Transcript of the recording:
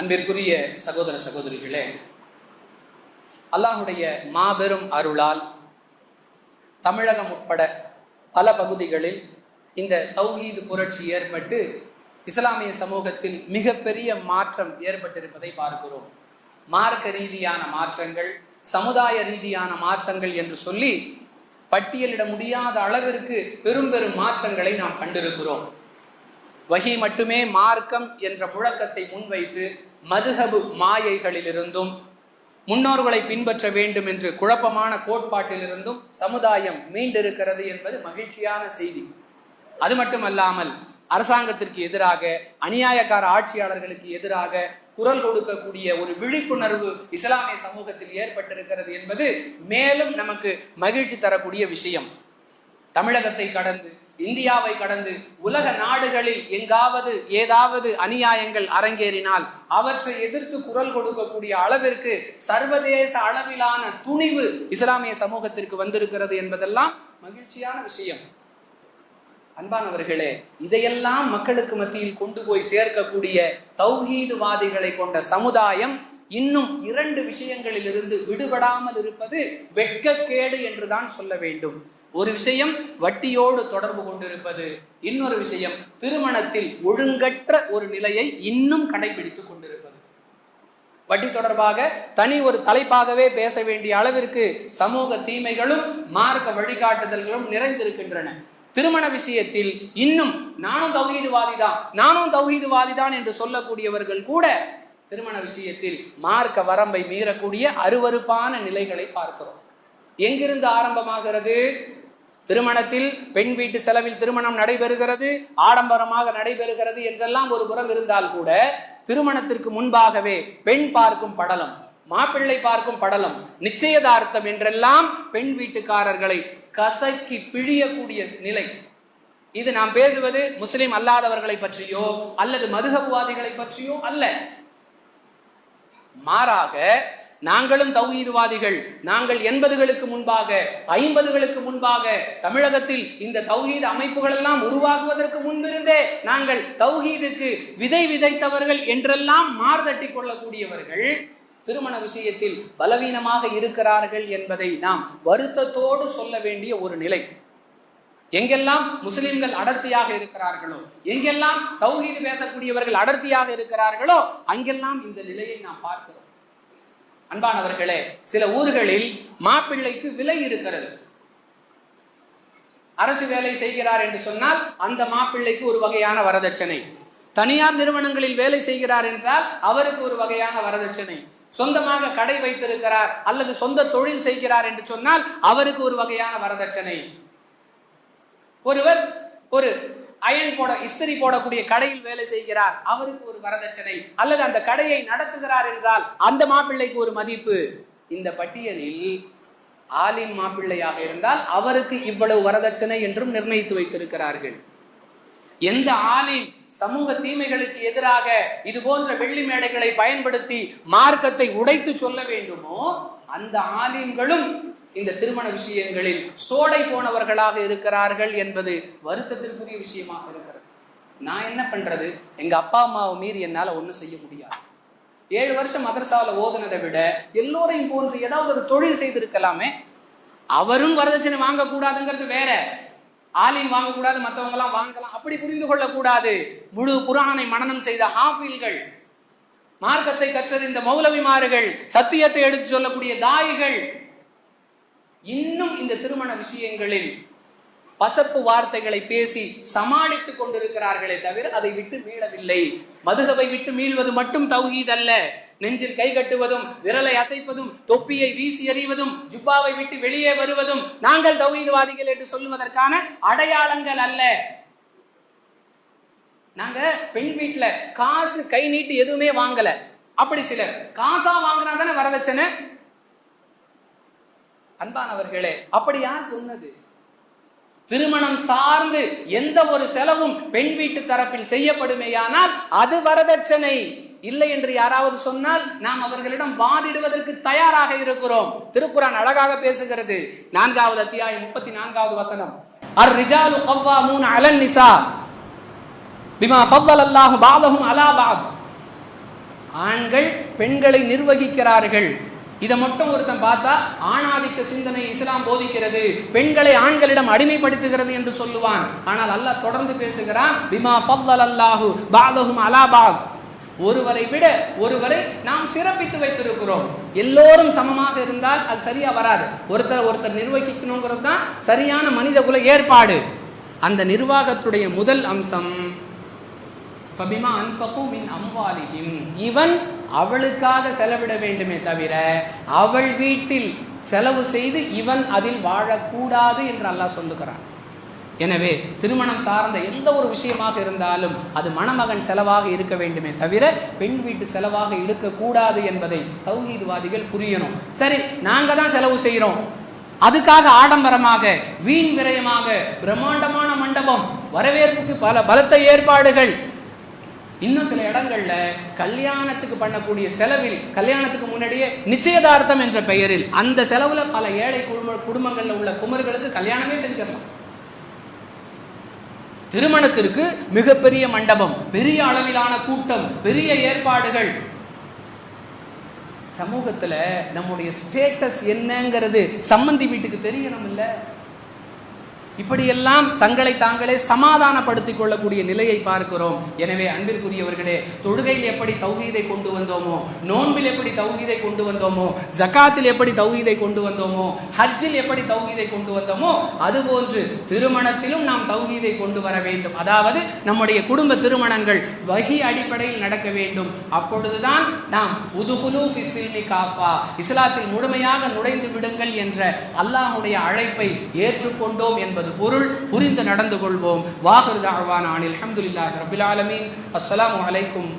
அன்பிற்குரிய சகோதர சகோதரிகளே அல்லாஹுடைய மாபெரும் அருளால் தமிழகம் உட்பட பல பகுதிகளில் இந்த தௌஹீது புரட்சி ஏற்பட்டு இஸ்லாமிய சமூகத்தில் மிகப்பெரிய மாற்றம் ஏற்பட்டிருப்பதை பார்க்கிறோம். மார்க்க ரீதியான மாற்றங்கள் சமுதாய ரீதியான மாற்றங்கள் என்று சொல்லி பட்டியலிட முடியாத அளவிற்கு பெரும் பெரும் மாற்றங்களை நாம் கண்டிருக்கிறோம். வகி மட்டுமே மார்க்கம் என்ற முழக்கத்தை முன்வைத்து மதுஹபு மாயைகளிலிருந்தும் முன்னோர்களை பின்பற்ற வேண்டும் என்று குழப்பமான கோட்பாட்டிலிருந்தும் சமுதாயம் மீண்டிருக்கிறது என்பது மகிழ்ச்சியான செய்தி. அது மட்டுமல்லாமல் அரசாங்கத்திற்கு எதிராக அநியாயக்கார ஆட்சியாளர்களுக்கு எதிராக குரல் கொடுக்கக்கூடிய ஒரு விழிப்புணர்வு இஸ்லாமிய சமூகத்தில் ஏற்பட்டிருக்கிறது என்பது மேலும் நமக்கு மகிழ்ச்சி தரக்கூடிய விஷயம். தமிழகத்தை கடந்து இந்தியாவை கடந்து உலக நாடுகளில் எங்காவது ஏதாவது அநியாயங்கள் அரங்கேறினால் அவற்றை எதிர்த்து குரல் கொடுக்கக்கூடிய அளவிற்கு சர்வதேச அளவிலான துணிவு இஸ்லாமிய சமூகத்திற்கு வந்திருக்கிறது என்பதெல்லாம் மகிழ்ச்சியான விஷயம். அன்பானவர்களே இதையெல்லாம் மக்களுக்கு மத்தியில் கொண்டு போய் சேர்க்கக்கூடிய தௌஹீதுவாதிகளை கொண்ட சமுதாயம் இன்னும் இரண்டு விஷயங்களில் இருந்து விடுபடாமல் இருப்பது வெட்கக்கேடு என்றுதான் சொல்ல வேண்டும். ஒரு விஷயம் வட்டியோடு தொடர்பு கொண்டிருப்பது இன்னொரு விஷயம் திருமணத்தில் ஒழுங்கற்ற ஒரு நிலையை இன்னும் கடைபிடித்துக் கொண்டிருப்பது. வட்டி தொடர்பாக தனி ஒரு தலைப்பாகவே பேச வேண்டிய அளவிற்கு சமூக தீமைகளும் மார்க்க வழிகாட்டுதல்களும் நிறைந்திருக்கின்றன. திருமண விஷயத்தில் இன்னும் நானும் தௌஹீதுவாதி தான் நானும் தௌஹீதுவாதி தான் என்று சொல்லக்கூடியவர்கள் கூட திருமண விஷயத்தில் மார்க்க வரம்பை மீறக்கூடிய அருவருப்பான நிலைகளை பார்க்கிறோம். எங்கிருந்து ஆரம்பமாகிறது? திருமணத்தில் பெண் வீட்டு செலவில் திருமணம் நடைபெறுகிறது ஆடம்பரமாக நடைபெறுகிறது என்றெல்லாம் ஒரு புறம் இருந்தால் கூட திருமணத்திற்கு முன்பாகவே பெண் பார்க்கும் படலம் மாப்பிள்ளை பார்க்கும் படலம் நிச்சயதார்த்தம் என்றெல்லாம் பெண் வீட்டுக்காரர்களை கசக்கி பிழியக்கூடிய நிலை. இது நாம் பேசுவது முஸ்லிம் அல்லாதவர்களை பற்றியோ அல்லது மதுகபுவாதிகளை பற்றியோ அல்ல. மாறாக நாங்களும் தௌஹீதுவாதிகள். நாங்கள் எண்பதுகளுக்கு முன்பாக ஐம்பதுகளுக்கு முன்பாக தமிழகத்தில் இந்த தௌஹீது அமைப்புகள் எல்லாம் உருவாகுவதற்கு முன்பிருந்தே நாங்கள் தௌஹீதுக்கு விதை விதைத்தவர்கள் என்றெல்லாம் மார்தட்டி கொள்ளக்கூடியவர்கள் திருமண விஷயத்தில் பலவீனமாக இருக்கிறார்கள் என்பதை நாம் வருத்தத்தோடு சொல்ல வேண்டிய ஒரு நிலை. எங்கெல்லாம் முஸ்லிம்கள் அடர்த்தியாக இருக்கிறார்களோ எங்கெல்லாம் தௌஹீது பேசக்கூடியவர்கள் அடர்த்தியாக இருக்கிறார்களோ அங்கெல்லாம் இந்த நிலையை நாம் பார்க்கிறோம். அன்பானவர்களே சில ஊர்களில் மாப்பிள்ளைக்கு விலை இருக்கிறது. அரசு வேலை செய்கிறார் என்று சொன்னால் அந்த மாப்பிள்ளைக்கு ஒரு வகையான வரதட்சணை. தனியார் நிறுவனங்களில் வேலை செய்கிறார் என்றால் அவருக்கு ஒரு வகையான வரதட்சணை. சொந்தமாக கடை வைத்திருக்கிறார் அல்லது சொந்த தொழில் செய்கிறார் என்று சொன்னால் அவருக்கு ஒரு வகையான வரதட்சணை. ஒருவர் ஒரு அயன் போட இஸ்திரி போடக்கூடிய கடையில் வேலை செய்கிறார். அவருக்கு ஒரு வரதட்சணை. அல்லது அந்த கடையை நடத்துகிறார் என்றால் அந்த மாப்பிள்ளைக்கு ஒரு மதிப்பு. இந்த பட்டியலில் ஆலிம் மாப்பிள்ளையாக இருந்தால் அவருக்கு இவ்வளவு வரதட்சணை என்றும் நிர்ணயித்து வைத்திருக்கிறார்கள். எந்த ஆலிம் சமூக தீமைகளுக்கு எதிராக இது போன்ற வெள்ளி மேடைகளை பயன்படுத்தி மார்க்கத்தை உடைத்து சொல்ல வேண்டுமோ அந்த ஆலிம்களும் இந்த திருமண விஷயங்களில் சோடை போனவர்களாக இருக்கிறார்கள் என்பது வருத்தத்திற்குரிய விஷயமாக இருக்கிறது. நான் என்ன பண்றது? எங்க அப்பா அம்மாவை மீறி என்னால ஒன்றும் செய்ய முடியாது. ஏழு வருஷம் மதரசாவில் ஓதுனதை விட எல்லோரையும் போன்று ஏதாவது ஒரு தொழில் செய்திருக்கலாமே? அவரும் வரதட்சணை வாங்கக்கூடாதுங்கிறது வேற. ஆலின் வாங்கக்கூடாது மற்றவங்க எல்லாம் வாங்கலாம். அப்படி புரிந்து கொள்ளக்கூடாது. முழு குரானை மனநம் செய்த ஹாஃபில்கள் மார்க்கத்தை கற்றறிந்த மௌலவிமார்கள் சத்தியத்தை எடுத்து சொல்லக்கூடிய தாய்கள் இன்னும் இந்த திருமண விஷயங்களில் பசப்பு வார்த்தைகளை பேசி சமாளித்துக் கொண்டிருக்கிறார்களே தவிர அதை விட்டு மீளவில்லை. மதுகவை விட்டு மீள்வது மட்டும் தௌஹீத் அல்ல நெஞ்சில் கை கட்டுவதும் விரலை அசைப்பதும் தொப்பியை வீசி எறிவதும் ஜுப்பாவை விட்டு வெளியே வருவதும் நாங்கள் தௌஹீத்வாதிகள் என்று சொல்லுவதற்கான அடையாளங்கள் அல்ல. நாங்க பெண் வீட்டுல காசு கை நீட்டு எதுவுமே வாங்கல. அப்படி சிலர் காசா வாங்கினா தானே வரதட்சணை? அன்பானவர்களே அப்படி யார் சொன்னது? திருமணம் சார்ந்து எந்த ஒரு செலவும் பெண் வீட்டு தரப்பில் செய்யப்படுமேயானால் அது வரதட்சணை இல்லை என்று யாராவது சொன்னால் நாம் அவர்களிடம் வாதிடுவதற்கு தயாராக இருக்கிறோம். திருக்குறான் அழகாக பேசுகிறது. நான்காவது அத்தியாயம் முப்பத்தி நான்காவது வசனம். அர் ரிஜாலு கவ்வாமூன் அலன் நிசா பிமா ஃபவ்வல் அல்லாஹ் பாதகும் அலா பாத். ஆண்கள் பெண்களை நிர்வகிக்கிறார்கள். இதை மட்டும் ஒருத்தன் பார்த்தா ஆணாதிக்க சிந்தனை இஸ்லாம் போதிக்கிறது பெண்களை ஆண்களிடம் அடிமைப்படுத்துகிறது என்று சொல்லுவான். ஆனால் அல்லாஹ் தொடர்ந்து பேசுகிறான் பிமா ஃபல்லல் அல்லாஹு பாதஹும் அலாபாத் ஒருவரை விட ஒருவரை நாம் சிறப்பித்து வைத்திருக்கிறோம். எல்லோரும் சமமாக இருந்தால் அது சரியா வராது. ஒருத்தர் ஒருத்தர் நிர்வகிக்கணுங்கிறது தான் சரியான மனித குல ஏற்பாடு. அந்த நிர்வாகத்துடைய முதல் அம்சம் ஃபபிமா அன்ஃபகு மின் அம்வாலிஹிம். இவன் அவளுக்காக செலவிட வேண்டுமே தவிர அவள் வீட்டில் செலவு செய்து இவன் அதில் வாழக்கூடாது என்று அல்லாஹ் சொல்லுகிறான். எனவே திருமணம் சார்ந்த எந்த ஒரு விஷயமாக இருந்தாலும் அது மணமகன் செலவாக இருக்க வேண்டுமே தவிர பெண் வீட்டு செலவாக இருக்கக்கூடாது என்பதை தௌஹீதுவாதிகள் புரியணும். சரி நாங்கள் தான் செலவு செய்கிறோம் அதுக்காக ஆடம்பரமாக வீண் விரயமாக பிரம்மாண்டமான மண்டபம் வரவேற்புக்கு பல பலத்த ஏற்பாடுகள் இன்னும் சில இடங்கள்ல கல்யாணத்துக்கு பண்ணக்கூடிய செலவில் கல்யாணத்துக்கு முன்னாடியே நிச்சயதார்த்தம் என்ற பெயரில் அந்த செலவுல பல ஏழை குடும்ப குடும்பங்கள்ல உள்ள குமர்களுக்கு கல்யாணமே செஞ்சிடலாம். திருமணத்திற்கு மிகப்பெரிய மண்டபம் பெரிய அளவிலான கூட்டம் பெரிய ஏற்பாடுகள். சமூகத்துல நம்முடைய ஸ்டேட்டஸ் என்னங்கிறது சம்மந்தி வீட்டுக்கு தெரியணும் இல்லை இப்படியெல்லாம் தங்களை தாங்களே சமாதானப்படுத்திக் கொள்ளக்கூடிய நிலையை பார்க்கிறோம். எனவே அன்பிற்குரியவர்களே தொழுகையில் எப்படி தௌஹீதை கொண்டு வந்தோமோ நோன்பில் எப்படி தௌஹீதை கொண்டு வந்தோமோ ஜகாத்தில் எப்படி தௌஹீதை கொண்டு வந்தோமோ ஹஜ்ஜில் எப்படி தௌஹீதை கொண்டு வந்தோமோ அதுபோன்று திருமணத்திலும் நாம் தௌஹீதை கொண்டு வர வேண்டும். அதாவது நம்முடைய குடும்ப திருமணங்கள் வகி அடிப்படையில் நடக்க வேண்டும். அப்பொழுதுதான் நாம் உதுகுலு ஃபிஸ்ஸில்மி காஃபா இஸ்லாத்தில் முழுமையாக நுழைந்து விடுங்கள் என்ற அல்லாஹுடைய அழைப்பை ஏற்றுக்கொண்டோம் என்பது பொருள் புரிந்து நடந்து கொள்வோம். வாஹிர் தாழ்வான அனில் அஹமதுல்லாஹி ரபில் ஆலமீன். அஸ்ஸலாமு அலைக்கும்